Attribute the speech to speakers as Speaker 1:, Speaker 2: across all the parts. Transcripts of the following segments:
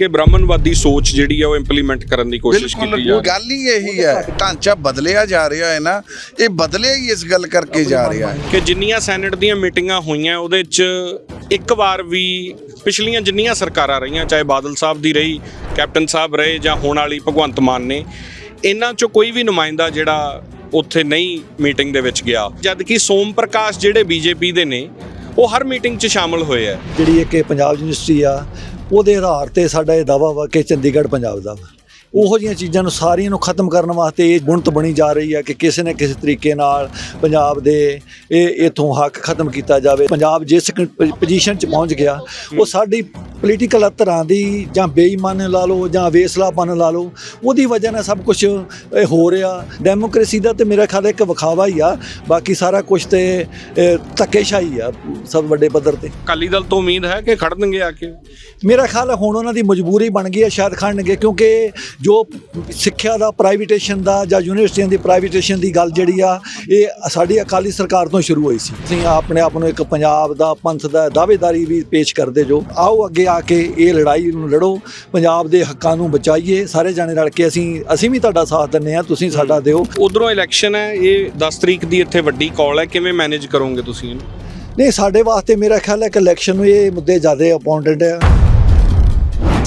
Speaker 1: ਕਿ ਬ੍ਰਾਹਮਣਵਾਦੀ ਸੋਚ ਜਿਹੜੀ ਹੈ ਉਹ ਇੰਪਲੀਮੈਂਟ ਕਰਨ ਦੀ ਕੋਸ਼ਿਸ਼ ਕੀਤੀ ਜਾ ਰਹੀ ਹੈ।
Speaker 2: ਗੱਲ ਹੀ ਇਹੀ ਹੈ। ਢਾਂਚਾ ਬਦਲਿਆ ਜਾ ਰਿਹਾ ਹੈ ਨਾ ਇਹ ਬਦਲਿਆ ਹੀ ਇਸ ਗੱਲ ਕਰਕੇ ਜਾ ਰਿਹਾ ਹੈ।
Speaker 1: ਕਿ ਜਿੰਨੀਆਂ ਸੈਨੇਟ ਦੀਆਂ ਮੀਟਿੰਗਾਂ ਹੋਈਆਂ ਉਹਦੇ 'ਚ ਇੱਕ ਵਾਰ ਵੀ ਪਿਛਲੀਆਂ ਜਿੰਨੀਆਂ ਸਰਕਾਰਾਂ ਰਹੀਆਂ ਚਾਹੇ ਬਾਦਲ ਸਾਹਿਬ ਦੀ ਰਹੀ ਕੈਪਟਨ ਸਾਹਿਬ ਰਹੇ ਜਾਂ ਹੁਣ ਵਾਲੀ ਭਗਵੰਤ ਮਾਨ ਨੇ ਇਹਨਾਂ 'ਚੋਂ ਕੋਈ ਵੀ ਨੁਮਾਇੰਦਾ ਜਿਹੜਾ ਉੱਥੇ ਨਹੀਂ ਮੀਟਿੰਗ ਦੇ ਵਿੱਚ ਗਿਆ। ਜਦ ਕਿ ਸੋਮ ਪ੍ਰਕਾਸ਼ ਜਿਹੜੇ ਬੀਜੇਪੀ ਦੇ ਨੇ ਉਹ ਹਰ ਮੀਟਿੰਗ 'ਚ ਸ਼ਾਮਲ ਹੋਏ ਆ।
Speaker 3: ਜਿਹੜੀ ਇੱਕ ਇਹ ਪੰਜਾਬ ਯੂਨੀਵਰਸਿਟੀ ਆ ਉਹਦੇ ਆਧਾਰ ਤੇ ਸਾਡਾ ਇਹ ਦਾਵਾ ਵਾ ਕਿ ਚੰਡੀਗੜ੍ਹ ਪੰਜਾਬ ਦਾ ਵਾ। ਉਹੋ ਜਿਹੀਆਂ ਚੀਜ਼ਾਂ ਨੂੰ ਸਾਰੀਆਂ ਨੂੰ ਖਤਮ ਕਰਨ ਵਾਸਤੇ ਇਹ ਬੁਣਤ ਬਣੀ ਜਾ ਰਹੀ ਹੈ ਕਿ ਕਿਸੇ ਨਾ ਕਿਸੇ ਤਰੀਕੇ ਨਾਲ ਪੰਜਾਬ ਦੇ ਇਹ ਇਥੋਂ ਹੱਕ ਖਤਮ ਕੀਤਾ ਜਾਵੇ। ਪੰਜਾਬ ਜਿਸ ਪੋਜੀਸ਼ਨ 'ਚ ਪਹੁੰਚ ਗਿਆ ਉਹ ਸਾਡੀ ਪੋਲੀਟੀਕਲ ਤਰ੍ਹਾਂ ਦੀ ਜਾਂ ਬੇਈਮਾਨ ਲਾ ਲਓ ਜਾਂ ਵੇਸਲਾਪਨ ਲਾ ਲਓ ਉਹਦੀ ਵਜ੍ਹਾ ਨਾਲ ਸਭ ਕੁਝ ਹੋ ਰਿਹਾ। ਡੈਮੋਕ੍ਰੇਸੀ ਦਾ ਤੇ ਮੇਰਾ ਖਿਆਲ ਇੱਕ ਵਿਖਾਵਾ ਹੀ ਆ ਬਾਕੀ ਸਾਰਾ ਕੁਝ ਤੇ ਧੱਕੇਸ਼ਾਹੀ ਆ ਸਭ ਵੱਡੇ ਪੱਧਰ ਤੇ।
Speaker 1: ਅਕਾਲੀ ਦਲ ਤੋਂ ਉਮੀਦ ਹੈ ਕਿ ਖੜਨਗੇ ਆ ਕੇ?
Speaker 3: ਮੇਰਾ ਖਿਆਲ ਹੁਣ ਉਹਨਾਂ ਦੀ ਮਜਬੂਰੀ ਬਣ ਗਈ ਹੈ ਸ਼ਾਇਦ ਖੜਨਗੇ ਕਿਉਂਕਿ ਜੋ ਸਿੱਖਿਆ ਦਾ ਪ੍ਰਾਈਵੇਟੇਸ਼ਨ ਦਾ ਜਾਂ ਯੂਨੀਵਰਸਿਟੀਆਂ ਦੀ ਪ੍ਰਾਈਵੇਟੇਸ਼ਨ ਦੀ ਗੱਲ ਜਿਹੜੀ ਆ ਇਹ ਸਾਡੀ ਅਕਾਲੀ ਸਰਕਾਰ ਤੋਂ ਸ਼ੁਰੂ ਹੋਈ ਸੀ। ਅਸੀਂ ਆਪਣੇ ਆਪ ਨੂੰ ਇੱਕ ਪੰਜਾਬ ਦਾ ਪੰਥ ਦਾ ਦਾਅਵੇਦਾਰੀ ਵੀ ਪੇਸ਼ ਕਰਦੇ ਜੋ। ਆਓ ਅੱਗੇ ਆ ਕੇ ਇਹ ਲੜਾਈ ਨੂੰ ਲੜੋ ਪੰਜਾਬ ਦੇ ਹੱਕਾਂ ਨੂੰ ਬਚਾਈਏ। ਸਾਰੇ ਜਾਣੇ ਰਲ ਕੇ ਅਸੀਂ ਅਸੀਂ ਵੀ ਤੁਹਾਡਾ ਸਾਥ ਦਿੰਨੇ ਆ ਤੁਸੀਂ ਸਾਡਾ ਦਿਓ।
Speaker 1: ਉਧਰੋਂ ਇਲੈਕਸ਼ਨ ਹੈ ਇਹ 10 ਤਰੀਕ ਦੀ ਇੱਥੇ ਵੱਡੀ ਕਾਲ ਹੈ ਕਿਵੇਂ ਮੈਨੇਜ ਕਰੋਗੇ ਤੁਸੀਂ ਇਹਨੂੰ?
Speaker 3: ਨਹੀਂ ਸਾਡੇ ਵਾਸਤੇ ਮੇਰਾ ਖਿਆਲ ਹੈ ਕਿ ਇਲੈਕਸ਼ਨ ਨੂੰ ਇਹ ਮੁੱਦੇ ਜ਼ਿਆਦਾ ਇੰਪੋਰਟੈਂਟ ਆ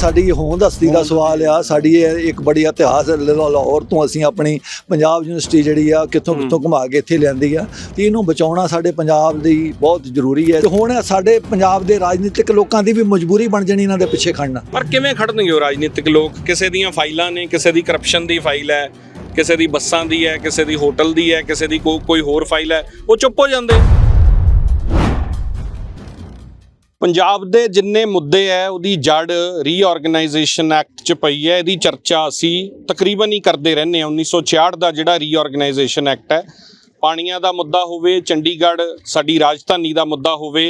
Speaker 3: ਸਾਡੀ ਹੋਂਦ ਹਸਤੀ ਦਾ ਸਵਾਲ ਆ ਸਾਡੀ ਇਹ ਇੱਕ ਬੜੀ ਇਤਿਹਾਸ ਲ- ਲਾਹੌਰ ਤੋਂ ਅਸੀਂ ਆਪਣੀ ਪੰਜਾਬ ਯੂਨੀਵਰਸਿਟੀ ਜਿਹੜੀ ਆ ਕਿੱਥੋਂ ਕਿੱਥੋਂ ਘੁਮਾ ਕੇ ਇੱਥੇ ਲਿਆਂਦੀ ਆ ਤੇ ਇਹਨੂੰ ਬਚਾਉਣਾ ਸਾਡੇ ਪੰਜਾਬ ਦੀ ਬਹੁਤ ਜ਼ਰੂਰੀ ਹੈ ਤੇ ਹੁਣ ਸਾਡੇ ਪੰਜਾਬ ਦੇ ਰਾਜਨੀਤਿਕ ਲੋਕਾਂ ਦੀ ਵੀ ਮਜਬੂਰੀ ਬਣ ਜਾਣੀ ਇਹਨਾਂ ਦੇ ਪਿੱਛੇ ਖੜਨਾ।
Speaker 1: ਪਰ ਕਿਵੇਂ ਖੜਨਗੇ ਉਹ ਰਾਜਨੀਤਿਕ ਲੋਕ? ਕਿਸੇ ਦੀਆਂ ਫਾਈਲਾਂ ਨੇ ਕਿਸੇ ਦੀ ਕਰਪਸ਼ਨ ਦੀ ਫਾਈਲ ਹੈ ਕਿਸੇ ਦੀ ਬੱਸਾਂ ਦੀ ਹੈ ਕਿਸੇ ਦੀ ਹੋਟਲ ਦੀ ਹੈ ਕਿਸੇ ਦੀ ਕੋਈ ਹੋਰ ਫਾਈਲ ਹੈ ਉਹ ਚੁੱਪ ਹੋ ਜਾਂਦੇ। ਪੰਜਾਬ ਦੇ ਜਿੰਨੇ ਮੁੱਦੇ ਹੈ ਉਹਦੀ ਜੜ ਰੀਆਰਗੇਨਾਈਜੇਸ਼ਨ ਐਕਟ 'ਚ ਪਈ ਹੈ ਇਹਦੀ ਚਰਚਾ ਅਸੀਂ ਤਕਰੀਬਨ ਹੀ ਕਰਦੇ ਰਹਿੰਦੇ ਹਾਂ। 1966 ਦਾ ਜਿਹੜਾ ਰੀਆਰਗੇਨਾਈਜੇਸ਼ਨ ਐਕਟ ਹੈ ਪਾਣੀਆਂ ਦਾ ਮੁੱਦਾ ਹੋਵੇ, ਚੰਡੀਗੜ੍ਹ ਸਾਡੀ ਰਾਜਧਾਨੀ ਦਾ ਮੁੱਦਾ ਹੋਵੇ,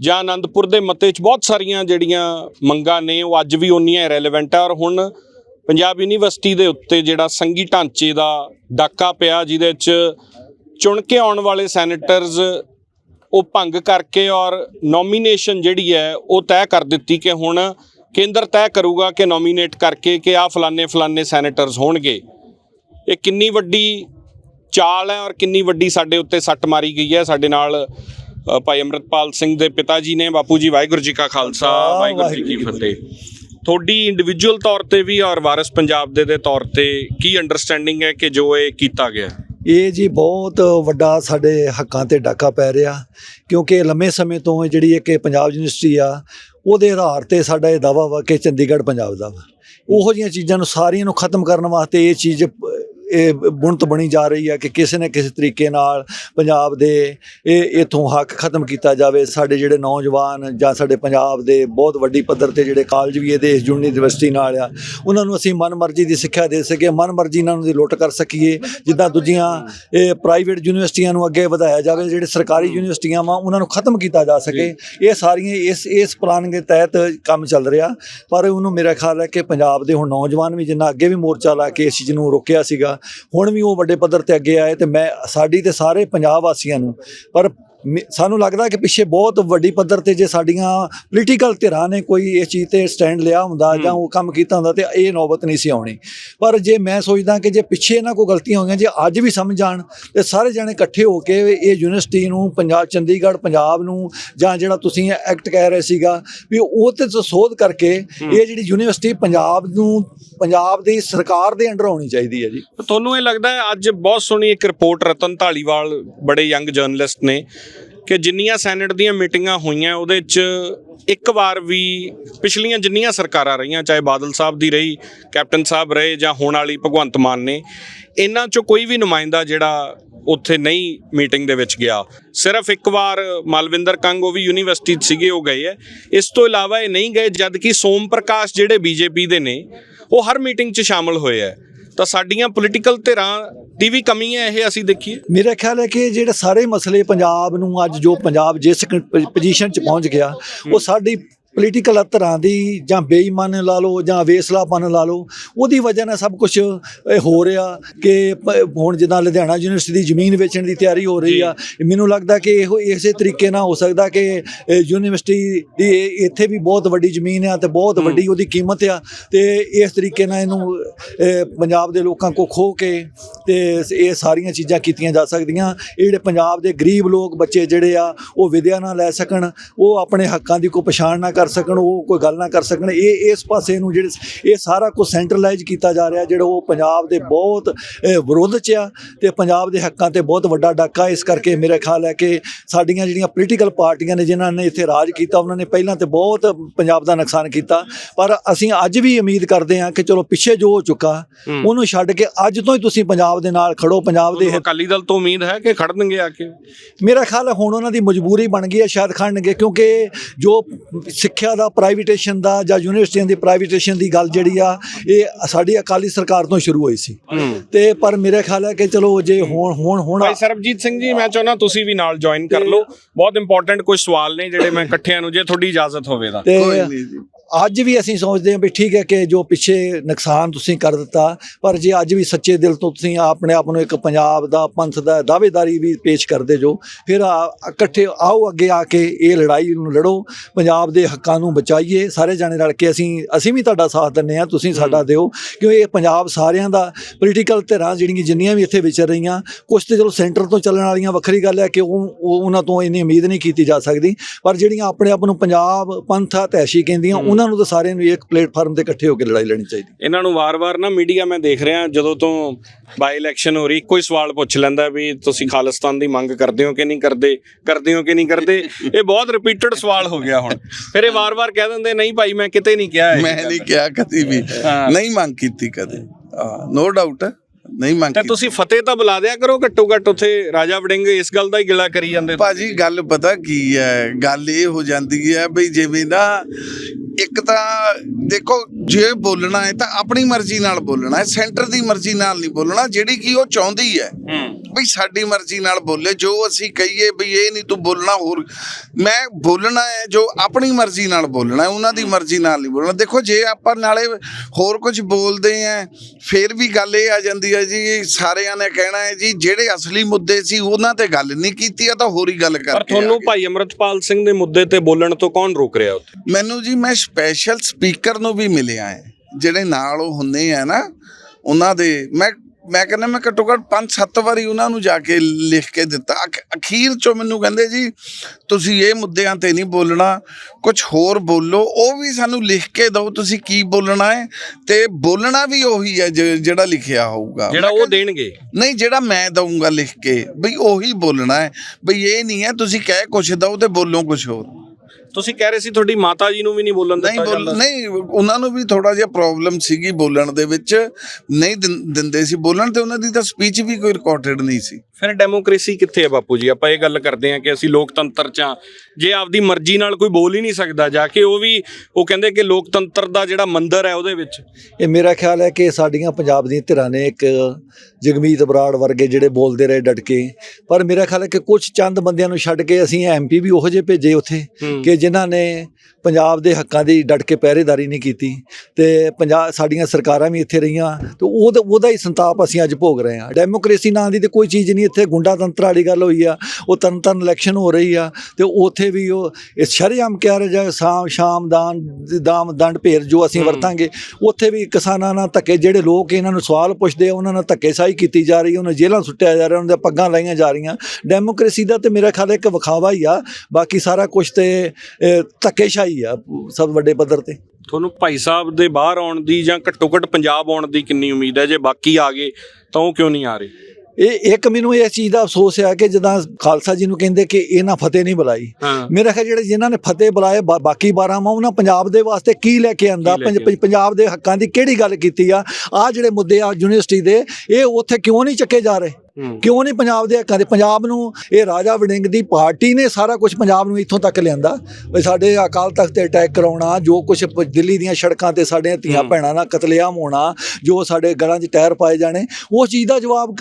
Speaker 1: ਜਾਂ ਆਨੰਦਪੁਰ ਦੇ ਮਤੇ 'ਚ ਬਹੁਤ ਸਾਰੀਆਂ ਜਿਹੜੀਆਂ ਮੰਗਾਂ ਨੇ, ਉਹ ਅੱਜ ਵੀ ਉਨੀਆਂ ਰੈਲੇਵੈਂਟ ਆ ਔਰ ਹੁਣ ਪੰਜਾਬ ਯੂਨੀਵਰਸਿਟੀ ਦੇ ਉੱਤੇ ਜਿਹੜਾ ਸੰਘੀ ਢਾਂਚੇ ਦਾ ਡਾਕਾ ਪਿਆ, ਜਿਹਦੇ 'ਚ ਚੁਣ ਕੇ ਆਉਣ ਵਾਲੇ ਸੈਨੇਟਰਜ਼ ਉਹ ਭੰਗ ਕਰਕੇ ਔਰ ਨੋਮੀਨੇਸ਼ਨ ਜਿਹੜੀ ਹੈ ਉਹ ਤੈਅ ਕਰ ਦਿੱਤੀ ਕਿ ਹੁਣ ਕੇਂਦਰ ਤੈਅ ਕਰੂਗਾ ਕਿ ਨੋਮੀਨੇਟ ਕਰਕੇ ਕਿ ਆ ਫਲਾਣੇ ਫਲਾਣੇ ਸੈਨੇਟਰਸ ਹੋਣਗੇ। ਇਹ ਕਿੰਨੀ ਵੱਡੀ ਚਾਲ ਹੈ ਔਰ ਕਿੰਨੀ ਵੱਡੀ ਸਾਡੇ ਉੱਤੇ ਸੱਟ ਮਾਰੀ ਗਈ ਹੈ। ਸਾਡੇ ਨਾਲ ਭਾਈ ਅੰਮ੍ਰਿਤਪਾਲ ਸਿੰਘ ਦੇ ਪਿਤਾ ਜੀ ਨੇ ਬਾਪੂ ਜੀ ਵਾਹਿਗੁਰੂ ਜੀ ਕਾ ਖਾਲਸਾ ਵਾਹਿਗੁਰੂ ਜੀ ਕੀ ਫਤਿਹ। ਤੁਹਾਡੀ ਇੰਡੀਵਿਜੂਅਲ ਤੌਰ ਤੇ ਵੀ ਔਰ ਵਾਰਿਸ ਪੰਜਾਬ ਦੇ ਦੇ ਤੌਰ ਤੇ ਕੀ ਅੰਡਰਸਟੈਂਡਿੰਗ ਹੈ ਕਿ ਜੋ ਇਹ ਕੀਤਾ ਗਿਆ?
Speaker 3: ਇਹ ਜੀ ਬਹੁਤ ਵੱਡਾ ਸਾਡੇ ਹੱਕਾਂ ਤੇ ਡਾਕਾ ਪੈ ਰਿਹਾ, ਕਿਉਂਕਿ ਲੰਮੇ ਸਮੇਂ ਤੋਂ ਇਹ ਜਿਹੜੀ ਇੱਕ ਪੰਜਾਬ ਯੂਨੀਵਰਸਿਟੀ ਆ, ਉਹਦੇ ਆਧਾਰ ਤੇ ਸਾਡਾ ਇਹ ਦਾਵਾ ਵਾ ਕਿ ਚੰਡੀਗੜ੍ਹ ਪੰਜਾਬ ਦਾ ਵਾ। ਉਹੋ ਜਿਹੀਆਂ ਚੀਜ਼ਾਂ ਨੂੰ ਸਾਰੀਆਂ ਨੂੰ ਖਤਮ ਕਰਨ ਵਾਸਤੇ ਇਹ ਚੀਜ਼ ਇਹ ਬੁਣਤ ਬਣੀ ਜਾ ਰਹੀ ਹੈ ਕਿ ਕਿਸੇ ਨਾ ਕਿਸੇ ਤਰੀਕੇ ਨਾਲ ਪੰਜਾਬ ਦੇ ਇਹ ਇਥੋਂ ਹੱਕ ਖਤਮ ਕੀਤਾ ਜਾਵੇ। ਸਾਡੇ ਜਿਹੜੇ ਨੌਜਵਾਨ ਜਾਂ ਸਾਡੇ ਪੰਜਾਬ ਦੇ ਬਹੁਤ ਵੱਡੀ ਪੱਧਰ ਤੇ ਜਿਹੜੇ ਕਾਲਜ ਵੀ ਇਹਦੇ ਇਸ ਯੂਨੀਵਰਸਿਟੀ ਨਾਲ ਆ ਉਹਨਾਂ ਨੂੰ ਅਸੀਂ ਮਨਮਰਜ਼ੀ ਦੀ ਸਿੱਖਿਆ ਦੇ ਸਕੀਏ ਮਨਮਰਜ਼ੀ ਨਾਲ ਉਹਨਾਂ ਦੀ ਲੁੱਟ ਕਰ ਸਕੀਏ। ਜਿੱਦਾਂ ਦੂਜੀਆਂ ਇਹ ਪ੍ਰਾਈਵੇਟ ਯੂਨੀਵਰਸਿਟੀਆਂ ਨੂੰ ਅੱਗੇ ਵਧਾਇਆ ਜਾਵੇ ਜਿਹੜੇ ਸਰਕਾਰੀ ਯੂਨੀਵਰਸਿਟੀਆਂ ਵਾ ਉਹਨਾਂ ਨੂੰ ਖਤਮ ਕੀਤਾ ਜਾ ਸਕੇ। ਇਹ ਸਾਰੀਆਂ ਇਸ ਇਸ ਪਲਾਨ ਦੇ ਤਹਿਤ ਕੰਮ ਚੱਲ ਰਿਹਾ। ਪਰ ਉਹਨੂੰ ਮੇਰਾ ਖਿਆਲ ਹੈ ਕਿ ਪੰਜਾਬ ਦੇ ਹੁਣ ਨੌਜਵਾਨ ਵੀ ਜਿੰਨਾ ਅੱਗੇ ਵੀ ਮੋਰਚਾ ਲਾ ਕੇ ਇਸ ਚੀਜ਼ ਨੂੰ ਰੋਕਿਆ ਸੀਗਾ ਹੁਣ ਵੀ ਉਹ ਵੱਡੇ ਪੱਧਰ ਤੇ ਅੱਗੇ ਆਏ ਤੇ ਮੈਂ, ਸਾਡੀ ਤੇ ਸਾਰੇ ਪੰਜਾਬ ਵਾਸੀਆਂ ਨੂੰ, ਪਰ ਸਾਨੂੰ ਲੱਗਦਾ ਕਿ ਪਿੱਛੇ ਬਹੁਤ ਵੱਡੀ ਪੱਧਰ ਤੇ ਜੇ ਸਾਡੀਆਂ ਪੋਲੀਟੀਕਲ ਧਿਰਾਂ ਨੇ ਕੋਈ ਇਸ ਚੀਜ਼ ਤੇ ਸਟੈਂਡ ਲਿਆ ਹੁੰਦਾ ਜਾਂ ਉਹ ਕੰਮ ਕੀਤਾ ਹੁੰਦਾ ਤੇ ਇਹ ਨੌਬਤ ਨਹੀਂ ਸੀ ਆਉਣੀ। ਪਰ ਜੇ ਮੈਂ ਸੋਚਦਾ ਕਿ ਜੇ ਪਿੱਛੇ ਇਹਨਾਂ ਕੋਈ ਗਲਤੀਆਂ ਹੋਈਆਂ ਜੇ ਅੱਜ ਵੀ ਸਮਝ ਆਣ ਤੇ ਸਾਰੇ ਜਣੇ ਇਕੱਠੇ ਹੋ ਕੇ ਇਹ ਯੂਨੀਵਰਸਿਟੀ ਨੂੰ ਪੰਜਾਬ ਚੰਡੀਗੜ੍ਹ ਪੰਜਾਬ ਨੂੰ ਜਾਂ ਜਿਹੜਾ ਤੁਸੀਂ ਐਕਟ ਕਹਿ ਰਹੇ ਸੀਗਾ ਵੀ ਉਹ ਤੇ ਸੋਧ ਕਰਕੇ ਇਹ ਜਿਹੜੀ ਯੂਨੀਵਰਸਿਟੀ ਪੰਜਾਬ ਨੂੰ ਪੰਜਾਬ ਦੀ ਸਰਕਾਰ ਦੇ ਅੰਡਰ ਹੋਣੀ ਚਾਹੀਦੀ ਹੈ ਜੀ।
Speaker 1: ਤੁਹਾਨੂੰ ਇਹ ਲੱਗਦਾ ਹੈ ਅੱਜ ਬਹੁਤ ਸੋਹਣੀ ਇੱਕ ਰਿਪੋਰਟ ਰਤਨ ਢਾਲੀਵਾਲ ਬੜੇ ਯੰਗ ਜਰਨਲਿਸਟ ਨੇ ਕਿ ਜਿੰਨੀਆਂ ਸੈਨੇਟ ਦੀਆਂ ਮੀਟਿੰਗਾਂ ਹੋਈਆਂ, ਉਹਦੇ 'ਚ ਇੱਕ ਵਾਰ ਵੀ ਪਿਛਲੀਆਂ ਜਿੰਨੀਆਂ ਸਰਕਾਰਾਂ ਰਹੀਆਂ, ਚਾਹੇ ਬਾਦਲ ਸਾਹਿਬ ਦੀ ਰਹੀ, ਕੈਪਟਨ ਸਾਹਿਬ ਰਹੇ, ਜਾਂ ਹੁਣ ਵਾਲੀ ਭਗਵੰਤ ਮਾਨ ਨੇ, ਇਹਨਾਂ 'ਚੋਂ ਕੋਈ ਵੀ ਨੁਮਾਇੰਦਾ ਜਿਹੜਾ ਉੱਥੇ ਨਹੀਂ ਮੀਟਿੰਗ ਦੇ ਵਿੱਚ ਗਿਆ। ਸਿਰਫ ਇੱਕ ਵਾਰ ਮਲਵਿੰਦਰ ਕੰਗ, ਉਹ ਵੀ ਯੂਨੀਵਰਸਿਟੀ 'ਚ ਸੀਗੇ, ਉਹ ਗਏ ਹੈ। ਇਸ ਤੋਂ ਇਲਾਵਾ ਇਹ ਨਹੀਂ ਗਏ ਜਦ ਕਿ ਸੋਮ ਪ੍ਰਕਾਸ਼ ਜਿਹੜੇ ਬੀਜੇਪੀ ਦੇ ਨੇ, ਉਹ ਹਰ ਮੀਟਿੰਗ 'ਚ ਸ਼ਾਮਲ ਹੋਏ ਹੈ। ਤਾਂ ਸਾਡੀਆਂ ਪੋਲੀਟੀਕਲ ਧਿਰਾਂ ਦੀ ਵੀ ਕਮੀ ਹੈ ਇਹ ਅਸੀਂ ਦੇਖੀਏ।
Speaker 3: ਮੇਰਾ ਖਿਆਲ ਹੈ ਕਿ ਜਿਹੜੇ ਸਾਰੇ ਮਸਲੇ ਪੰਜਾਬ ਨੂੰ ਅੱਜ ਜੋ ਪੰਜਾਬ ਜਿਸ ਪੋਜੀਸ਼ਨ 'ਚ ਪਹੁੰਚ ਗਿਆ, ਉਹ ਸਾਡੀ ਪੋਲੀਟੀਕਲ ਤਰ੍ਹਾਂ ਦੀ ਜਾਂ ਬੇਈਮਾਨ ਲਾ ਲਓ ਜਾਂ ਵੇਸਲਾਪਨ ਲਾ ਲਓ ਉਹਦੀ ਵਜ੍ਹਾ ਨਾਲ ਸਭ ਕੁਝ ਹੋ ਰਿਹਾ ਕਿ ਹੁਣ ਜਿੱਦਾਂ ਲੁਧਿਆਣਾ ਯੂਨੀਵਰਸਿਟੀ ਦੀ ਜ਼ਮੀਨ ਵੇਚਣ ਦੀ ਤਿਆਰੀ ਹੋ ਰਹੀ ਆ। ਮੈਨੂੰ ਲੱਗਦਾ ਕਿ ਇਹੋ ਇਸੇ ਤਰੀਕੇ ਨਾਲ ਹੋ ਸਕਦਾ ਕਿ ਯੂਨੀਵਰਸਿਟੀ ਦੀ ਇੱਥੇ ਵੀ ਬਹੁਤ ਵੱਡੀ ਜ਼ਮੀਨ ਆ ਤੇ ਬਹੁਤ ਵੱਡੀ ਉਹਦੀ ਕੀਮਤ ਆ ਤੇ ਇਸ ਤਰੀਕੇ ਨਾਲ ਇਹਨੂੰ ਪੰਜਾਬ ਦੇ ਲੋਕਾਂ ਕੋ ਖੋ ਕੇ ਤੇ ਇਹ ਸਾਰੀਆਂ ਚੀਜ਼ਾਂ ਕੀਤੀਆਂ ਜਾ ਸਕਦੀਆਂ। ਇਹ ਜਿਹੜੇ ਪੰਜਾਬ ਦੇ ਗਰੀਬ ਲੋਕ ਬੱਚੇ ਜਿਹੜੇ ਆ ਉਹ ਵਿਦਿਆ ਨਾ ਲੈ ਸਕਣ ਉਹ ਆਪਣੇ ਹੱਕਾਂ ਦੀ ਕੋਈ ਪਛਾਣ ਨਾ ਕਰ ਸਕਣ ਉਹ ਕੋਈ ਗੱਲ ਨਾ ਕਰ ਸਕਣ। ਇਹ ਇਸ ਪਾਸੇ ਨੂੰ ਜਿਹੜੇ ਇਹ ਸਾਰਾ ਕੁਝ ਸੈਂਟਰਲਾਈਜ਼ ਕੀਤਾ ਜਾ ਰਿਹਾ ਜਿਹੜਾ ਉਹ ਪੰਜਾਬ ਦੇ ਬਹੁਤ ਵਿਰੋਧ ਚ ਆ ਤੇ ਪੰਜਾਬ ਦੇ ਹੱਕਾਂ ਤੇ ਬਹੁਤ ਵੱਡਾ ਡਾਕਾ ਇਸ ਕਰਕੇ ਮੇਰੇ ਖਿਆਲ ਹੈ ਕਿ ਸਾਡੀਆਂ ਜਿਹੜੀਆਂ ਪੋਲੀਟੀਕਲ ਪਾਰਟੀਆਂ ਨੇ ਜਿਨ੍ਹਾਂ ਨੇ ਇੱਥੇ ਰਾਜ ਕੀਤਾ ਉਹਨਾਂ ਨੇ ਪਹਿਲਾਂ ਤੇ ਬਹੁਤ ਪੰਜਾਬ ਦਾ ਨੁਕਸਾਨ ਕੀਤਾ। ਪਰ ਅਸੀਂ ਅੱਜ ਵੀ ਉਮੀਦ ਕਰਦੇ ਹਾਂ ਕਿ ਚਲੋ ਪਿੱਛੇ ਜੋ ਹੋ ਚੁੱਕਾ। ਉਹਨੂੰ ਛੱਡ ਕੇ ਅੱਜ ਤੋਂ ਹੀ ਤੁਸੀਂ ਪੰਜਾਬ ਦੇ ਨਾਲ ਖੜੋ ਪੰਜਾਬ ਦੇ
Speaker 1: ਅਕਾਲੀ ਦਲ ਤੋਂ ਉਮੀਦ ਹੈ ਕਿ ਖੜਨਗੇ ਆ ਕੇ?
Speaker 3: ਮੇਰਾ ਖਿਆਲ ਹੈ ਹੁਣ ਉਹਨਾਂ ਦੀ ਮਜਬੂਰੀ ਬਣ ਗਈ ਹੈ ਸ਼ਾਇਦ ਖੜਨਗੇ ਕਿਉਂਕਿ ਜੋ ਸਿੱਖਿਆ ਦਾ ਪ੍ਰਾਈਵੇਟੇਸ਼ਨ ਦਾ ਜਾਂ ਯੂਨੀਵਰਸਿਟੀਆਂ ਦੀ ਪ੍ਰਾਈਵੇਟੇਸ਼ਨ ਦੀ ਗੱਲ ਜਿਹੜੀ ਆ ਇਹ ਸਾਡੀ ਅਕਾਲੀ ਸਰਕਾਰ ਤੋਂ ਸ਼ੁਰੂ ਹੋਈ ਸੀ। ਤੇ ਪਰ ਮੇਰੇ ਖਿਆਲ ਹੈ ਕਿ ਚਲੋ ਜੇ ਹੁਣ ਹੁਣ ਹੁਣ
Speaker 1: ਭਾਈ ਸਰਬਜੀਤ ਸਿੰਘ ਜੀ ਮੈਂ ਚਾਹੁੰਦਾ ਤੁਸੀਂ ਵੀ ਨਾਲ ਜੁਆਇਨ ਕਰ ਲਓ। ਬਹੁਤ ਇੰਪੋਰਟੈਂਟ ਕੁਝ ਸਵਾਲ ਨੇ ਜਿਹੜੇ ਮੈਂ ਇਕੱਠਿਆਂ ਨੂੰ ਜੇ ਤੁਹਾਡੀ ਇਜਾਜ਼ਤ ਹੋਵੇ ਤਾਂ।
Speaker 3: ਤੇ
Speaker 2: ਕੋਈ ਨਹੀਂ ਜੀ।
Speaker 3: ਅੱਜ ਵੀ ਅਸੀਂ ਸੋਚਦੇ ਹਾਂ ਵੀ ਠੀਕ ਹੈ ਕਿ ਜੋ ਪਿੱਛੇ ਨੁਕਸਾਨ ਤੁਸੀਂ ਕਰ ਦਿੱਤਾ ਪਰ ਜੇ ਅੱਜ ਵੀ ਸੱਚੇ ਦਿਲ ਤੋਂ ਤੁਸੀਂ ਆਪਣੇ ਆਪ ਨੂੰ ਇੱਕ ਪੰਜਾਬ ਦਾ ਪੰਥ ਦਾ ਦਾਅਵੇਦਾਰੀ ਵੀ ਪੇਸ਼ ਕਰਦੇ ਜੋ ਫਿਰ ਇਕੱਠੇ ਆਓ ਅੱਗੇ ਆ ਕੇ ਇਹ ਲੜਾਈ ਨੂੰ ਲੜੋ ਪੰਜਾਬ ਦੇ ਹੱਕਾਂ ਨੂੰ ਬਚਾਈਏ ਸਾਰੇ ਜਾਣੇ ਰਲ ਕੇ ਅਸੀਂ ਅਸੀਂ ਵੀ ਤੁਹਾਡਾ ਸਾਥ ਦਿੰਨੇ ਆ ਤੁਸੀਂ ਸਾਡਾ ਦਿਓ ਕਿਉਂ ਇਹ ਪੰਜਾਬ ਸਾਰਿਆਂ ਦਾ ਪੋਲੀਟੀਕਲ ਧਿਰਾਂ ਜਿਹੜੀਆਂ ਜਿੰਨੀਆਂ ਵੀ ਇੱਥੇ ਵਿਚਰ ਰਹੀਆਂ ਕੁਝ ਤੇ ਚਲੋ ਸੈਂਟਰ ਤੋਂ ਚੱਲਣ ਵਾਲੀਆਂ ਵੱਖਰੀ ਗੱਲ ਹੈ ਕਿ ਉਹ ਉਹ- ਉਹਨਾਂ ਤੋਂ ਇੰਨੀ ਉਮੀਦ ਨਹੀਂ ਕੀਤੀ ਜਾ ਸਕਦੀ ਪਰ ਜਿਹੜੀਆਂ ਆਪਣੇ ਆਪ ਨੂੰ ਪੰਜਾਬ ਪੰਥਾ ਤੈਸ਼ੀ ਕਹਿੰਦੀਆਂ ਉਹਨਾਂ ਨੂੰ ਤਾਂ ਸਾਰਿਆਂ ਨੂੰ ਇੱਕ ਪਲੇਟਫਾਰਮ ਤੇ ਇਕੱਠੇ ਹੋ ਕੇ ਲੜਾਈ ਲੜਨੀ ਚਾਹੀਦੀ।
Speaker 1: ਇਹਨਾਂ ਨੂੰ ਵਾਰ-ਵਾਰ ਨਾ ਮੀਡੀਆ ਮੈਂ ਦੇਖ ਰਿਹਾ ਜਦੋਂ ਤੋਂ ਬਾਈ ਇਲੈਕਸ਼ਨ ਹੋ ਰਹੀ ਕੋਈ ਸਵਾਲ ਪੁੱਛ ਲੈਂਦਾ ਵੀ ਤੁਸੀਂ ਖਾਲਿਸਤਾਨ ਦੀ ਮੰਗ ਕਰਦੇ ਹੋ ਕਿ ਨਹੀਂ ਕਰਦੇ ਕਰਦੇ ਹੋ ਕਿ ਨਹੀਂ ਕਰਦੇ? ਇਹ ਬਹੁਤ ਰਿਪੀਟਡ ਸਵਾਲ ਹੋ ਗਿਆ ਹੁਣ। ਫਿਰ ਇਹ ਵਾਰ-ਵਾਰ ਕਹਿ ਦਿੰਦੇ ਨਹੀਂ ਭਾਈ ਮੈਂ ਕਿਤੇ ਨਹੀਂ ਕਿਹਾ ਇਹ
Speaker 2: ਮੈਂ। ਨਹੀਂ ਕਿਹਾ ਕਦੀ ਵੀ। ਨਹੀਂ ਮੰਗ ਕੀਤੀ ਕਦੇ। ਨੋ ਡਾਊਟ ਨਹੀਂ ਮੰਗ
Speaker 1: ਤਾਂ ਤੁਸੀਂ ਫਤਿਹ ਤਾਂ ਬੁਲਾ ਦਿਆ ਕਰੋ ਘੱਟੋ ਘੱਟ ਉੱਥੇ ਰਾਜਾ ਵੜਿੰਗ ਇਸ ਗੱਲ ਦਾ ਹੀ ਗਿਲਾ ਕਰੀ ਜਾਂਦੇ
Speaker 2: ਭਾਜੀ ਗੱਲ ਪਤਾ ਕੀ ਹੈ? ਗੱਲ ਇਹ ਹੋ ਜਾਂਦੀ ਹੈ ਬਈ ਜਿਵੇਂ ਨਾ ਇੱਕ ਤਾਂ ਦੇਖੋ ਜੇ ਬੋਲਣਾ ਹੈ ਤਾਂ ਆਪਣੀ ਮਰਜ਼ੀ ਨਾਲ ਬੋਲਣਾ ਹੈ ਸੈਂਟਰ ਦੀ ਮਰਜ਼ੀ ਨਾਲ ਨਹੀਂ ਬੋਲਣਾ ਜਿਹੜੀ ਕਿ ਉਹ ਚਾਹੁੰਦੀ ਹੈ। ਬਈ ਸਾਡੀ ਮਰਜ਼ੀ ਨਾਲ ਬੋਲੇ ਜੋ ਅਸੀਂ ਕਹੀਏ ਬਈ ਇਹ ਨਹੀਂ ਤੂੰ ਬੋਲਣਾ ਹੋਰ ਮੈਂ ਬੋਲਣਾ ਹੈ ਜੋ ਆਪਣੀ ਮਰਜ਼ੀ ਨਾਲ ਬੋਲਣਾ ਹੈ ਉਹਨਾਂ ਦੀ ਮਰਜ਼ੀ ਨਾਲ ਨਹੀਂ ਬੋਲਣਾ। ਦੇਖੋ ਜੇ ਆਪਾਂ ਨਾਲੇ ਹੋਰ ਕੁਝ ਬੋਲਦੇ ਆ ਫਿਰ ਵੀ ਗੱਲ ਇਹ ਆ ਜਾਂਦੀ ਹੈ ਜੀ ਸਾਰਿਆਂ ਨੇ ਕਹਿਣਾ ਹੈ ਜੀ ਜਿਹੜੇ ਅਸਲੀ ਮੁੱਦੇ ਸੀ ਉਹਨਾਂ ਤੇ ਗੱਲ ਨਹੀਂ ਕੀਤੀ ਆ ਤਾਂ ਹੋਰ ਹੀ ਗੱਲ ਕਰਕੇ
Speaker 1: ਪਰ ਤੁਹਾਨੂੰ। ਭਾਈ ਅਮਰਤਪਾਲ ਸਿੰਘ ਦੇ ਮੁੱਦੇ ਤੇ ਬੋਲਣ ਤੋਂ ਕੌਣ ਰੋਕ ਰਿਹਾ ਉੱਥੇ?
Speaker 2: ਮੈਨੂੰ ਜੀ ਮੈਂ ਸਪੈਸ਼ਲ ਸਪੀਕਰ ਨੂੰ ਵੀ ਮਿਲਿਆ ਹੈ। ਜਿਹੜੇ ਨਾਲ ਉਹ ਹੁੰਦੇ ਆ ਨਾ ਉਹਨਾਂ ਦੇ ਮੈਂ ਮੈਂ ਕਹਿੰਦਾ ਮੈਂ ਘੱਟੋ ਘੱਟ 5-7 ਵਾਰੀ ਉਹਨਾਂ ਨੂੰ ਜਾ ਕੇ ਲਿਖ ਕੇ ਦਿੱਤਾ। ਅਖ- ਅਖੀਰ ਚੋਂ ਮੈਨੂੰ ਕਹਿੰਦੇ ਜੀ ਤੁਸੀਂ ਇਹ ਮੁੱਦਿਆਂ ਤੇ ਨਹੀਂ ਬੋਲਣਾ ਕੁਝ ਹੋਰ ਬੋਲੋ ਉਹ ਵੀ ਸਾਨੂੰ ਲਿਖ ਕੇ ਦਿਓ ਤੁਸੀਂ ਕੀ ਬੋਲਣਾ ਹੈ ਤੇ ਬੋਲਣਾ ਵੀ ਉਹੀ ਹੈ ਜਿਹੜਾ ਲਿਖਿਆ ਹੋਊਗਾ।
Speaker 1: ਜਿਹੜਾ ਉਹ ਦੇਣਗੇ।
Speaker 2: ਨਹੀਂ ਜਿਹੜਾ ਮੈਂ ਦਊਂਗਾ ਲਿਖ ਕੇ ਬਈ ਉਹੀ ਬੋਲਣਾ ਹੈ ਬਈ ਇਹ ਨਹੀਂ ਹੈ ਤੁਸੀਂ ਕਹਿ ਕੁਛ ਦਓ ਤੇ ਬੋਲੋ ਕੁਛ ਹੋਰ।
Speaker 1: ਤੁਸੀਂ ਕਹਿ ਰਹੇ ਸੀ ਤੁਹਾਡੀ ਮਾਤਾ ਜੀ ਨੂੰ ਵੀ ਨਹੀਂ ਬੋਲਣ
Speaker 2: ਨਹੀਂ
Speaker 1: ਦਿੱਤਾ
Speaker 2: ਬੋਲ
Speaker 1: ਜਾਂਦਾ।
Speaker 2: ਨਹੀਂ ਉਹਨਾਂ ਨੂੰ ਵੀ ਥੋੜਾ ਜਿਹਾ ਪ੍ਰੋਬਲਮ ਸੀਗੀ ਬੋਲਣ ਦੇ ਵਿੱਚ। ਨਹੀਂ ਦਿੰ- ਦਿੰਦੇ ਸੀ ਬੋਲਣ ਤੇ ਉਹਨਾਂ ਦੀ ਤਾਂ ਸਪੀਚ ਵੀ ਕੋਈ ਰਿਕਾਰਡਡ ਨਹੀਂ ਸੀ।
Speaker 1: ਫਿਰ ਡੈਮੋਕ੍ਰੇਸੀ ਕਿੱਥੇ ਹੈ ਬਾਪੂ ਜੀ? ਆਪਾਂ ਇਹ ਗੱਲ ਕਰਦੇ ਹਾਂ ਕਿ ਅਸੀਂ ਲੋਕਤੰਤਰ ਚ ਹਾਂ। ਜੇ ਆਪਦੀ ਮਰਜ਼ੀ ਨਾਲ ਕੋਈ ਬੋਲ ਹੀ ਨਹੀਂ ਸਕਦਾ ਜਾ ਕੇ ਉਹ ਵੀ ਉਹ ਕਹਿੰਦੇ ਕਿ ਲੋਕਤੰਤਰ ਦਾ ਜਿਹੜਾ ਮੰਦਰ ਹੈ ਉਹਦੇ ਵਿੱਚ।
Speaker 3: ਇਹ ਮੇਰਾ ਖਿਆਲ ਹੈ ਕਿ ਸਾਡੀਆਂ ਪੰਜਾਬ ਦੀਆਂ ਧਿਰਾਂ ਨੇ ਇੱਕ ਜਗਮੀਤ ਬਰਾੜ ਵਰਗੇ ਜਿਹੜੇ ਬੋਲਦੇ ਰਹੇ ਡਟ ਕੇ ਪਰ ਮੇਰਾ ਖਿਆਲ ਹੈ ਕਿ ਕੁਝ ਚੰਦ ਬੰਦਿਆਂ ਨੂੰ ਛੱਡ ਕੇ ਅਸੀਂ ਐਮਪੀ ਵੀ ਉਹੋ ਜਿਹੇ ਭੇਜੇ ਉੱਥੇ। ਕਿ ਜਿਨ੍ਹਾਂ ਨੇ ਪੰਜਾਬ ਦੇ ਹੱਕਾਂ ਦੀ ਡਟ ਕੇ ਪਹਿਰੇਦਾਰੀ ਨਹੀਂ ਕੀਤੀ ਤੇ ਪੰਜਾਬ ਸਾਡੀਆਂ ਸਰਕਾਰਾਂ ਵੀ ਇੱਥੇ ਰਹੀਆਂ ਤੇ ਉਹਦਾ ਉਹਦਾ ਹੀ ਸੰਤਾਪ ਅਸੀਂ ਅੱਜ ਭੋਗ ਰਹੇ ਹਾਂ। ਡੈਮੋਕ੍ਰੇਸੀ ਨਾਂ ਦੀ ਤੇ ਕੋਈ ਚੀਜ਼ ਨਹੀਂ ਇੱਥੇ ਗੁੰਡਾਤੰਤਰ ਵਾਲੀ ਗੱਲ ਹੋਈ ਆ ਉਹ ਤਰਨ ਇਲੈਕਸ਼ਨ ਹੋ ਰਹੀ ਆ ਤੇ ਉੱਥੇ ਵੀ ਉਹ ਇਹ ਸ਼ਰੇਆਮ ਕਹਿ ਰਹੇ ਜਾਂ ਸ਼ਾਮ ਸ਼ਾਮ ਦਾਨ ਦਾਮ ਦੰਡ ਭੇਰ ਜੋ ਅਸੀਂ ਵਰਤਾਂਗੇ ਉੱਥੇ ਵੀ ਕਿਸਾਨਾਂ ਨਾਲ ਧੱਕੇ ਜਿਹੜੇ ਲੋਕ ਇਹਨਾਂ ਨੂੰ ਸਵਾਲ ਪੁੱਛਦੇ ਆ ਉਹਨਾਂ ਨਾਲ ਧੱਕੇਸ਼ਾਹੀ ਕੀਤੀ ਜਾ ਰਹੀ ਉਹਨਾਂ ਜੇਲ੍ਹਾਂ ਸੁੱਟਿਆ ਜਾ ਰਿਹਾ ਉਹਨਾਂ ਦੀਆਂ ਪੱਗਾਂ ਲਾਈਆਂ ਜਾ ਰਹੀਆਂ। ਡੈਮੋਕ੍ਰੇਸੀ ਦਾ ਤੇ ਮੇਰਾ ਖਿਆਲ ਇੱਕ ਵਿਖਾਵਾ ਹੀ ਆ ਬਾਕੀ ਸਾਰਾ ਕੁਝ ਤੇ ਧੱਕੇਸ਼ਾਹੀ ਆ ਸਭ ਵੱਡੇ ਪੱਧਰ ਤੇ।
Speaker 1: ਤੁਹਾਨੂੰ ਭਾਈ ਸਾਹਿਬ ਦੇ ਬਾਹਰ ਆਉਣ ਦੀ ਜਾਂ ਘੱਟੋ ਘੱਟ ਪੰਜਾਬ ਆਉਣ ਦੀ ਕਿੰਨੀ ਉਮੀਦ ਹੈ? ਜੇ ਬਾਕੀ ਆ ਗਏ ਤਾਂ ਉਹ ਕਿਉਂ ਨਹੀਂ ਆ ਰਹੇ?
Speaker 3: ਇਹ ਇੱਕ ਮੈਨੂੰ ਇਸ ਚੀਜ਼ ਦਾ ਅਫਸੋਸ ਹੈ ਕਿ ਜਦਾਂ ਖਾਲਸਾ ਜੀ ਨੂੰ ਕਹਿੰਦੇ ਕਿ ਇਹਨਾਂ ਫਤਿਹ ਨਹੀਂ ਬੁਲਾਈ। ਮੇਰਾ ਖਿਆਲ ਜਿਹੜੇ ਜਿਨ੍ਹਾਂ ਨੇ ਫਤਿਹ ਬੁਲਾਏ ਬਾਕੀ 12 ਮਾਂ ਉਹਨਾਂ ਪੰਜਾਬ ਦੇ ਵਾਸਤੇ ਕੀ ਲੈ ਕੇ ਆਂਦਾ? ਪੰਜਾਬ ਦੇ ਹੱਕਾਂ ਦੀ ਕਿਹੜੀ ਗੱਲ ਕੀਤੀ ਆ? ਆ ਜਿਹੜੇ ਮੁੱਦੇ ਆ ਯੂਨੀਵਰਸਿਟੀ ਦੇ ਇਹ ਉੱਥੇ ਕਿਉਂ ਨਹੀਂ ਚੱਕੇ ਜਾ ਰਹੇ। ਕਿਉਂ ਨਹੀਂ ਪੰਜਾਬ ਦੇ ਹੱਕਾਂ ਦੇ? ਪੰਜਾਬ ਨੂੰ ਇਹ ਰਾਜਾ ਵੜਿੰਗ ਦੀ ਪਾਰਟੀ ਨੇ ਸਾਰਾ ਕੁਝ ਪੰਜਾਬ ਨੂੰ ਇੱਥੋਂ ਤੱਕ ਲਿਆਂਦਾ। ਵੀ ਸਾਡੇ ਅਕਾਲ ਤਖਤ ਤੇ ਅਟੈਕ ਕਰਾਉਣਾ ਜੋ ਕੁਝ ਦਿੱਲੀ ਦੀਆਂ ਸੜਕਾਂ ਤੇ ਸਾਡੇ ਧੀਆਂ ਭੈਣਾਂ ਨਾਲ ਕਤਲੇਆਮ ਹੋਣਾ ਜੋ ਸਾਡੇ ਗਲਾਂ 'ਚ ਟਾਇਰ ਪਾਏ ਜਾਣੇ ਉਸ ਚੀਜ਼ ਦਾ ਜਵਾਬ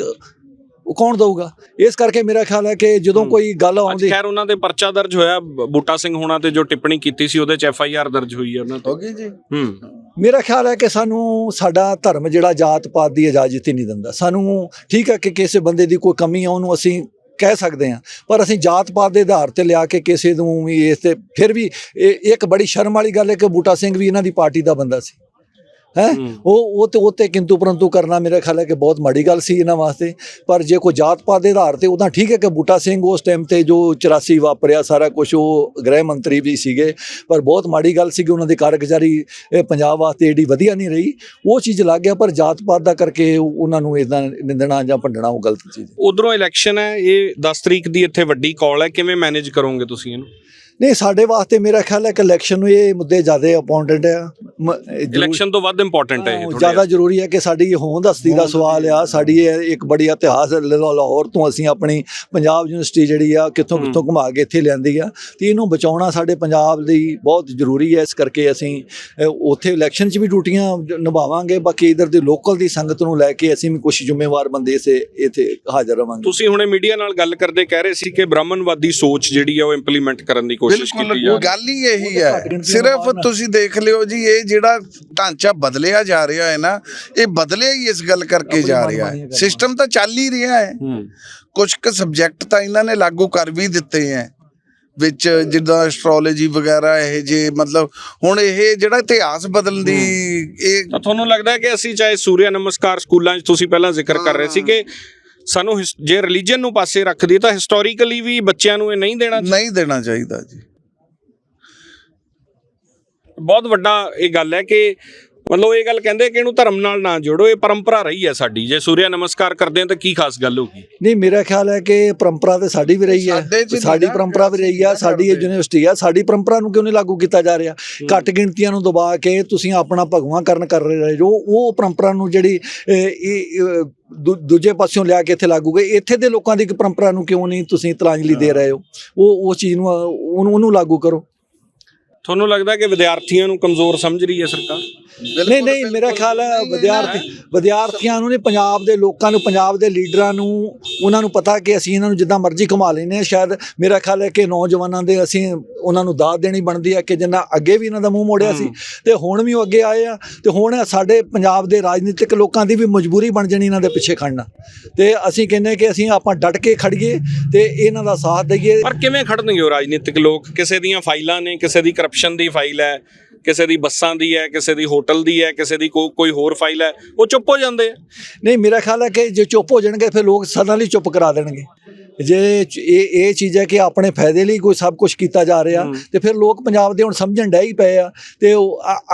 Speaker 3: ਉਹ ਕੌਣ ਦਊਗਾ? ਇਸ ਕਰਕੇ ਮੇਰਾ ਖਿਆਲ ਹੈ ਕਿ ਜਦੋਂ। ਕੋਈ ਗੱਲ ਆਉਂਦੀ
Speaker 1: ਖੈਰ ਉਹਨਾਂ ਦੇ ਪਰਚਾ ਦਰਜ ਹੋਇਆ ਬੂਟਾ ਸਿੰਘ ਹੋਣਾ ਤੇ ਜੋ ਟਿੱਪਣੀ ਕੀਤੀ ਸੀ ਉਹਦੇ ਚ ਐਫ ਆਈ ਆਰ ਦਰਜ ਹੋਈ ਹੈ ਉਹਨਾਂ ਤੇ।
Speaker 2: ਹੋ ਗਈ ਜੀ।
Speaker 1: ਹੂੰ।
Speaker 3: ਮੇਰਾ ਖਿਆਲ ਹੈ ਕਿ ਸਾਨੂੰ ਸਾਡਾ ਧਰਮ ਜਿਹੜਾ ਜਾਤ ਪਾਤ ਦੀ ਇਜਾਜ਼ਤ ਹੀ ਨਹੀਂ ਦਿੰਦਾ। ਸਾਨੂੰ ਠੀਕ ਹੈ ਕਿ ਕਿਸੇ ਬੰਦੇ ਦੀ ਕੋਈ ਕਮੀ ਆ, ਉਹਨੂੰ ਅਸੀਂ ਕਹਿ ਸਕਦੇ ਹਾਂ, ਪਰ ਅਸੀਂ ਜਾਤ ਪਾਤ ਦੇ ਆਧਾਰ ਤੇ ਲਿਆ ਕੇ ਕਿਸੇ ਨੂੰ ਵੀ ਇਸ ਤੇ ਫਿਰ ਵੀ ਇਹ ਇੱਕ ਬੜੀ ਸ਼ਰਮ ਵਾਲੀ ਗੱਲ ਹੈ ਕਿ ਬੂਟਾ ਸਿੰਘ ਵੀ ਇਹਨਾਂ ਦੀ ਪਾਰਟੀ ਦਾ ਬੰਦਾ ਸੀ। ਹੈ। ਉਹ ਉਹ ਤੇ ਉਹ ਤੇ ਕਿੰਤੂ ਪਰੰਤੂ ਕਰਨਾ ਮੇਰਾ ਖਿਆਲ ਹੈ ਕਿ ਬਹੁਤ ਮਾੜੀ ਗੱਲ ਸੀ ਇਹਨਾਂ ਵਾਸਤੇ। ਪਰ ਜੇ ਕੋਈ ਜਾਤ ਪਾਤ ਦੇ ਆਧਾਰ ਤੇ ਉਹਦਾ ਠੀਕ ਹੈ ਕਿ ਬੂਟਾ ਸਿੰਘ ਉਸ ਟਾਈਮ ਤੇ ਜੋ 84 ਵਾਪਰਿਆ ਸਾਰਾ ਕੁਝ ਉਹ ਗ੍ਰਹਿ ਮੰਤਰੀ ਵੀ ਸੀਗੇ। ਪਰ ਬਹੁਤ ਮਾੜੀ ਗੱਲ ਸੀ ਕਿ ਉਹਨਾਂ ਦੀ ਕਾਰਗੁਜ਼ਾਰੀ ਇਹ ਪੰਜਾਬ ਵਾਸਤੇ ਏਡੀ ਵਧੀਆ ਨਹੀਂ ਰਹੀ। ਉਹ ਚੀਜ਼ ਲੱਗ ਗਿਆ ਪਰ ਜਾਤ ਪਾਤ ਦਾ ਕਰਕੇ ਉਹ- ਉਹਨਾਂ ਨੂੰ ਇਦਾਂ ਨਿੰਦਣਾ ਜਾਂ ਭੰਡਣਾ ਉਹ ਗਲਤ ਚੀਜ਼
Speaker 1: ਉਧਰੋਂ ਇਲੈਕਸ਼ਨ ਹੈ ਇਹ 10 ਤਰੀਕ ਦੀ ਇੱਥੇ ਵੱਡੀ ਕਾਲ ਹੈ। ਕਿਵੇਂ ਮੈਨੇਜ ਕਰੋਗੇ ਤੁਸੀਂ ਇਹਨੂੰ?
Speaker 3: ਨਹੀਂ ਸਾਡੇ ਵਾਸਤੇ ਮੇਰਾ ਖਿਆਲ ਹੈ ਕਿ ਇਲੈਕਸ਼ਨ ਨੂੰ ਇਹ ਮੁੱਦੇ ਜ਼ਿਆਦਾ ਇੰਪੋਰਟੈਂਟ ਆ। ਜ਼ਰੂਰ-
Speaker 1: ਇਲੈਕਸ਼ਨ ਤੋਂ ਵੱਧ ਇੰਪੋਰਟੈਂਟ ਹੈ ਇਹ
Speaker 3: ਹਾਂ, ਜ਼ਿਆਦਾ ਜ਼ਰੂਰੀ ਹੈ ਕਿ ਸਾਡੀ ਹੋਂਦ ਹਸਤੀ ਦਾ ਸਵਾਲ ਆ। ਸਾਡੀ ਇਹ ਇੱਕ ਬੜੀ ਇਤਿਹਾਸ ਹੈ। ਲਾਹੌਰ ਤੋਂ ਅਸੀਂ ਆਪਣੀ ਪੰਜਾਬ ਯੂਨੀਵਰਸਿਟੀ ਜਿਹੜੀ ਆ ਕਿੱਥੋਂ
Speaker 1: ਹੂੰ।
Speaker 3: ਕਿੱਥੋਂ ਘੁਮਾ ਕੇ ਇੱਥੇ ਲਿਆਂਦੀ ਆ। ਤੇ ਇਹਨੂੰ ਬਚਾਉਣਾ ਸਾਡੇ ਪੰਜਾਬ ਲਈ ਬਹੁਤ ਜ਼ਰੂਰੀ ਹੈ। ਇਸ ਕਰਕੇ ਅਸੀਂ ਉੱਥੇ ਇਲੈਕਸ਼ਨ 'ਚ ਵੀ ਡਿਊਟੀਆਂ ਨਿਭਾਵਾਂਗੇ। ਬਾਕੀ ਇਧਰ ਦੀ ਲੋਕਲ ਦੀ ਸੰਗਤ ਨੂੰ ਲੈ ਕੇ ਅਸੀਂ ਵੀ ਕੁਝ ਜ਼ਿੰਮੇਵਾਰ ਬੰਦੇ ਇਸੇ ਇੱਥੇ ਹਾਜ਼ਰ ਰਵਾਂਗੇ।
Speaker 1: ਤੁਸੀਂ ਹੁਣੇ ਮੀਡੀਆ ਨਾਲ ਗੱਲ ਕਰਦੇ ਕਹਿ ਰਹੇ ਸੀ ਕਿ ਬ੍ਰਾਹਮਣਵਾਦੀ ਸੋਚ ਜਿਹੜੀ ਹੈ ਉਹ ਇੰਪਲੀਮੈਂਟ ਕਰਨ ਦੀ ਕੋਸ਼ਿਸ਼
Speaker 2: ਬਿਲਕੁਲ
Speaker 1: ਕੀਤੀ ਜਾ ਰਹੀ ਹੈ
Speaker 2: ਗੱਲ ਹੀ ਇਹੀ ਹੈ। ਸਿਰਫ। ਤੁਸੀਂ ਦੇਖ ਲਿਓ ਜੀ ਇਹ ਜਿਹੜਾ ਢਾਂਚਾ ਬਦਲਿਆ ਜਾ ਰਿਹਾ ਹੈ ਨਾ ਇਹ ਬਦਲਿਆ ਹੀ ਇਸ ਗੱਲ ਕਰਕੇ ਜਾ ਰਿਹਾ ਹੈ। ਸਿਸਟਮ ਤਾਂ ਚੱਲ ਹੀ ਰਿਹਾ ਹੈ।
Speaker 1: ਹੂੰ।
Speaker 2: ਕੁਝ ਕੁ ਸਬਜੈਕਟ ਤਾਂ ਇਹਨਾਂ ਨੇ ਲਾਗੂ ਕਰ ਵੀ ਦਿੱਤੇ ਹੈ ਵਿੱਚ ਜਿੱਦਾਂ ਐਸਟ੍ਰੋਲੋਜੀ ਵਗੈਰਾ ਇਹ ਜੇ ਮਤਲਬ ਹੁਣ ਇਹ ਜਿਹੜਾ ਇਤਿਹਾਸ ਬਦਲਣ ਦੀ ਇਹ
Speaker 1: ਤਾਂ ਤੁਹਾਨੂੰ ਲੱਗਦਾ ਹੈ ਕਿ ਅਸੀਂ ਚਾਹੇ ਸੂਰਿਆ ਨਮਸਕਾਰ ਸਕੂਲਾਂ 'ਚ ਤੁਸੀਂ ਪਹਿਲਾਂ ਜ਼ਿਕਰ ਕਰ ਰਹੇ ਸੀ ਕਿ ਸਾਨੂੰ ਜੇ ਰਿਲੀਜੀਅਨ ਨੂੰ ਪਾਸੇ ਰੱਖ ਦਈਏ ਤਾਂ ਹਿਸਟੋਰੀਕਲੀ ਵੀ ਬੱਚਿਆਂ ਨੂੰ ਇਹ ਨਹੀਂ ਦੇਣਾ
Speaker 2: ਨਹੀਂ ਦੇਣਾ ਚਾਹੀਦਾ ਜੀ।
Speaker 1: ਬਹੁਤ ਵੱਡਾ ਇਹ ਗੱਲ ਹੈ ਕਿ ਮਤਲਬ ਇਹ ਗੱਲ ਕਹਿੰਦੇ ਕਿ ਇਹਨੂੰ ਧਰਮ ਨਾਲ ਨਾ ਜੋੜੋ ਇਹ ਪਰੰਪਰਾ ਰਹੀ ਹੈ ਸਾਡੀ। ਜੇ ਸੂਰਿਆ ਨਮਸਕਾਰ ਕਰਦੇ ਹਾਂ ਤਾਂ ਕੀ ਖਾਸ ਗੱਲ ਹੋਗੀ
Speaker 3: ਨਹੀਂ ਮੇਰਾ ਖਿਆਲ ਹੈ ਕਿ ਪਰੰਪਰਾ ਤੇ ਸਾਡੀ ਵੀ ਰਹੀ ਹੈ। ਸਾਡੀ ਪਰੰਪਰਾ ਵੀ ਰਹੀ ਆ ਸਾਡੀ ਇਹ ਯੂਨੀਵਰਸਿਟੀ ਆ। ਸਾਡੀ ਪਰੰਪਰਾ ਨੂੰ ਕਿਉਂ ਨਹੀਂ ਲਾਗੂ ਕੀਤਾ ਜਾ ਰਿਹਾ? ਘੱਟ ਗਿਣਤੀਆਂ ਨੂੰ ਦਬਾ ਕੇ ਤੁਸੀਂ ਆਪਣਾ ਭਗਵਾਨ ਕਰਨ ਕਰ ਰਹੇ ਜੋ ਉਹ ਪਰੰਪਰਾ ਨੂੰ ਜਿਹੜੀ ਇਹ ਦੂਜੇ ਪਾਸਿਓਂ ਲਿਆ ਕੇ ਇੱਥੇ ਲਾਗੂ ਗਏ। ਇੱਥੇ ਦੇ ਲੋਕਾਂ ਦੀ ਇੱਕ ਪਰੰਪਰਾ ਨੂੰ ਕਿਉਂ ਨਹੀਂ ਤੁਸੀਂ ਤਲਾਂਜਲੀ ਦੇ ਰਹੇ ਹੋ? ਉਹ ਉਹ ਚੀਜ਼ ਨੂੰ ਉਹਨੂੰ ਲਾਗੂ ਕਰੋ।
Speaker 1: ਤੁਹਾਨੂੰ ਲੱਗਦਾ ਕਿ ਵਿਦਿਆਰਥੀਆਂ ਨੂੰ ਕਮਜ਼ੋਰ ਸਮਝ ਰਹੀ ਹੈ ਸਰਕਾਰ?
Speaker 3: ਨਹੀਂ ਨਹੀਂ ਮੇਰਾ ਖਿਆਲ ਹੈ ਵਿਦਿਆਰਥੀ ਵਿਦਿਆਰਥੀਆਂ ਨੂੰ ਨਹੀਂ ਪੰਜਾਬ ਦੇ ਲੋਕਾਂ ਨੂੰ ਪੰਜਾਬ ਦੇ ਲੀਡਰਾਂ ਨੂੰ ਉਹਨਾਂ ਨੂੰ ਪਤਾ ਕਿ ਅਸੀਂ ਇਹਨਾਂ ਨੂੰ ਜਿੱਦਾਂ ਮਰਜ਼ੀ ਘੁਮਾ ਲੈਨੇ ਆ ਸ਼ਾਇਦ ਮੇਰਾ ਖਿਆਲ ਹੈ ਕਿ ਨੌਜਵਾਨਾਂ ਦੇ ਅਸੀਂ ਉਹਨਾਂ ਨੂੰ ਦਾਤ ਦੇਣੀ ਬਣਦੀ ਹੈ ਕਿ ਜਿੰਨਾ ਅੱਗੇ ਵੀ ਇਹਨਾਂ ਦਾ ਮੂੰਹ ਮੋੜਿਆ ਸੀ। ਤੇ ਹੁਣ ਵੀ ਉਹ ਅੱਗੇ ਆਏ ਆ ਤੇ ਹੁਣ ਸਾਡੇ ਪੰਜਾਬ ਦੇ ਰਾਜਨੀਤਿਕ ਲੋਕਾਂ ਦੀ ਵੀ ਮਜਬੂਰੀ ਬਣ ਜਾਣੀ ਇਹਨਾਂ ਦੇ ਪਿੱਛੇ ਖੜਨਾ। ਤੇ ਅਸੀਂ ਕਹਿੰਦੇ ਕਿ ਅਸੀਂ ਆਪਾਂ ਡਟ ਕੇ ਖੜੀਏ ਤੇ ਇਹਨਾਂ ਦਾ ਸਾਥ ਦਈਏ।
Speaker 1: ਪਰ ਕਿਵੇਂ ਖੜਨਗੇ ਉਹ ਰਾਜਨੀਤਿਕ ਲੋਕ? ਕਿਸੇ ਦੀਆਂ ਫਾਈਲਾਂ ਨੇ ਕਿਸੇ ਦੀ ਕਰਪਸ਼ਨ ਦੀ ਫਾਈਲ ਹੈ। ਕਿਸੇ ਦੀ ਬੱਸਾਂ ਦੀ ਹੈ ਕਿਸੇ ਦੀ ਹੋਟਲ ਦੀ ਹੈ ਕਿਸੇ ਦੀ ਕੋਈ ਹੋਰ ਫਾਈਲ ਹੈ ਉਹ ਚੁੱਪ ਹੋ ਜਾਂਦੇ ਆ।
Speaker 3: ਨਹੀਂ ਮੇਰਾ ਖਿਆਲ ਹੈ ਕਿ ਜੇ ਚੁੱਪ ਹੋ ਜਾਣਗੇ ਫਿਰ ਲੋਕ ਸਦਾ ਲਈ ਚੁੱਪ ਕਰਾ ਦੇਣਗੇ। ਜੇ ਇਹ ਇਹ ਚੀਜ਼ ਹੈ ਕਿ ਆਪਣੇ ਫਾਇਦੇ ਲਈ ਕੋਈ ਸਭ ਕੁਝ ਕੀਤਾ ਜਾ ਰਿਹਾ। ਤੇ ਫਿਰ ਲੋਕ ਪੰਜਾਬ ਦੇ ਹੁਣ ਸਮਝਣ ਡੈ ਹੀ ਪਏ ਆ ਤੇ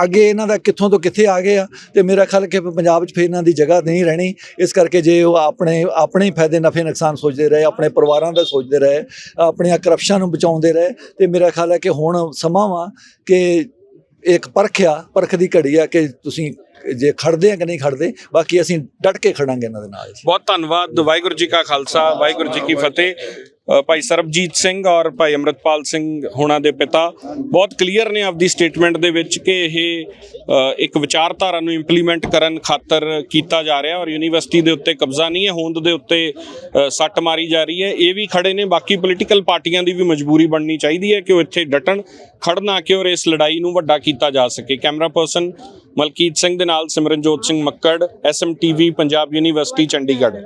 Speaker 3: ਅੱਗੇ ਇਹਨਾਂ ਦਾ ਕਿੱਥੋਂ ਤੋਂ ਕਿੱਥੇ ਆ ਗਏ ਆ ਤੇ ਮੇਰਾ ਖਿਆਲ ਕਿ ਪੰਜਾਬ 'ਚ ਫਿਰ ਇਹਨਾਂ ਦੀ ਜਗ੍ਹਾ ਨਹੀਂ ਰਹਿਣੀ। ਇਸ ਕਰਕੇ ਜੇ ਉਹ ਆਪਣੇ ਆਪਣੇ ਫਾਇਦੇ ਨਫੇ ਨੁਕਸਾਨ ਸੋਚਦੇ ਰਹੇ ਆਪਣੇ ਪਰਿਵਾਰਾਂ ਦਾ ਸੋਚਦੇ ਰਹੇ ਆਪਣੀਆਂ ਕਰਪਸ਼ਨ ਨੂੰ ਬਚਾਉਂਦੇ ਰਹੇ ਤੇ ਮੇਰਾ ਖਿਆਲ ਹੈ ਕਿ ਹੁਣ ਸਮਾਂ ਵਾ ਕਿ ਇੱਕ ਪਰਖ ਆ, ਪਰਖ ਦੀ ਘੜੀ ਆ ਕਿ ਤੁਸੀਂ ਜੇ ਖੜਦੇ ਆ ਕਿ ਨਹੀਂ ਖੜਦੇ, ਬਾਕੀ ਅਸੀਂ ਡਟ ਕੇ ਖੜਾਂਗੇ ਇਹਨਾਂ ਦੇ ਨਾਲ।
Speaker 1: ਬਹੁਤ ਧੰਨਵਾਦ, ਵਾਹਿਗੁਰੂ ਜੀ ਕਾ ਖਾਲਸਾ, ਵਾਹਿਗੁਰੂ ਜੀ ਕੀ ਫਤਿਹ। ਭਾਈ ਸਰਬਜੀਤ ਸਿੰਘ ਔਰ ਭਾਈ ਅਮਰਤਪਾਲ ਸਿੰਘ ਹੋਣਾ ਦੇ ਪਿਤਾ ਬਹੁਤ ਕਲੀਅਰ ਨੇ ਆਪਦੀ ਸਟੇਟਮੈਂਟ ਦੇ ਵਿੱਚ ਕਿ ਇਹ ਇੱਕ ਵਿਚਾਰਧਾਰਾ ਨੂੰ ਇੰਪਲੀਮੈਂਟ ਕਰਨ ਖਾਤਰ ਕੀਤਾ ਜਾ ਰਿਹਾ ਔਰ ਯੂਨੀਵਰਸਿਟੀ ਦੇ ਉੱਤੇ ਕਬਜ਼ਾ ਨਹੀਂ ਹੈ, ਹੋਂਦ ਦੇ ਉੱਤੇ ਸੱਟ ਮਾਰੀ ਜਾ ਰਹੀ ਹੈ। ਇਹ ਵੀ ਖੜੇ ਨੇ, ਬਾਕੀ ਪੋਲੀਟੀਕਲ ਪਾਰਟੀਆਂ ਦੀ ਵੀ ਮਜਬੂਰੀ ਬਣਨੀ ਚਾਹੀਦੀ ਹੈ ਕਿ ਉਹ ਇੱਥੇ ਡਟਣ ਖੜਨਾ ਕਿ ਔਰ ਇਸ ਲੜਾਈ ਨੂੰ ਵੱਡਾ ਕੀਤਾ ਜਾ ਸਕੇ। ਕੈਮਰਾ ਪਰਸਨ ਮਲਕੀਤ ਸਿੰਘ ਦੇ ਨਾਲ ਸਿਮਰਨਜੋਤ ਸਿੰਘ ਮੱਕੜ ਐਸਐਮਟੀਵੀ ਪੰਜਾਬ ਯੂਨੀਵਰਸਿਟੀ ਚੰਡੀਗੜ੍ਹ।